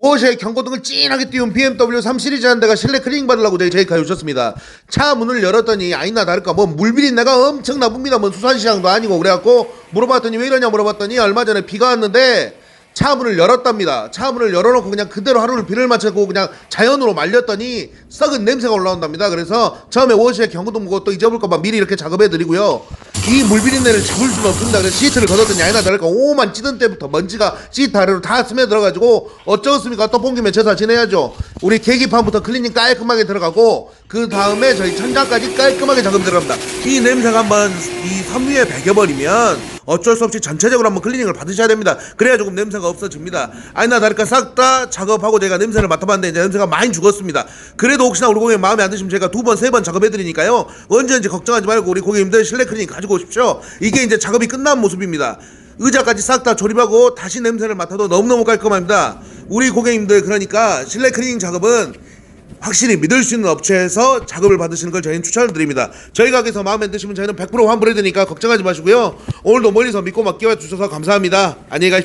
옷에 경고등을 진하게 띄운 BMW 3 시리즈 한 대가 실내 클리닝 받으려고 제이카에 오셨습니다. 차 문을 열었더니 아니나 다를까 뭐 물비린내가 엄청 나쁩니다. 뭐 수산시장도 아니고 그래갖고 물어봤더니 왜 이러냐 물어봤더니 얼마 전에 비가 왔는데 차 문을 열었답니다. 차 문을 열어놓고 그냥 그대로 하루를 비를 맞추고 그냥 자연으로 말렸더니 썩은 냄새가 올라온답니다. 그래서 처음에 옷에 경고등 무고 또 잊어볼까봐 미리 이렇게 작업해드리고요. 이 물비린내를 잡을 수는 없습니다. 그래서 시트를 걷었더니 아니나 다를까 오만 찌든 때부터 먼지가 시트 아래로 다 스며들어가지고 어쩌겠습니까? 또 뽕김에 제사 지내야죠. 우리 계기판부터 클리닝 깔끔하게 들어가고 그 다음에 저희 천장까지 깔끔하게 작업 들어갑니다. 이 냄새가 한번 이 섬유에 배겨버리면 어쩔 수 없이 전체적으로 한번 클리닝을 받으셔야 됩니다. 그래야 조금 냄새가 없어집니다. 아니나 다를까 싹 다 작업하고 제가 냄새를 맡아봤는데 이제 냄새가 많이 죽었습니다. 그래도 혹시나 우리 고객님 마음에 안 드시면 제가 두 번, 세 번 작업해드리니까요. 언제든지 걱정하지 말고 우리 고객님들 실내 클리닝 가지고 오십시오. 이게 이제 작업이 끝난 모습입니다. 의자까지 싹 다 조립하고 다시 냄새를 맡아도 너무너무 깔끔합니다. 우리 고객님들 그러니까 실내 클리닝 작업은 확실히 믿을 수 있는 업체에서 작업을 받으시는 걸 저희는 추천을 드립니다. 저희 가게에서 마음에 안 드시면 저희는 100% 환불해 드니까 걱정하지 마시고요. 오늘도 멀리서 믿고 맡겨 주셔서 감사합니다. 안녕히 가십시오.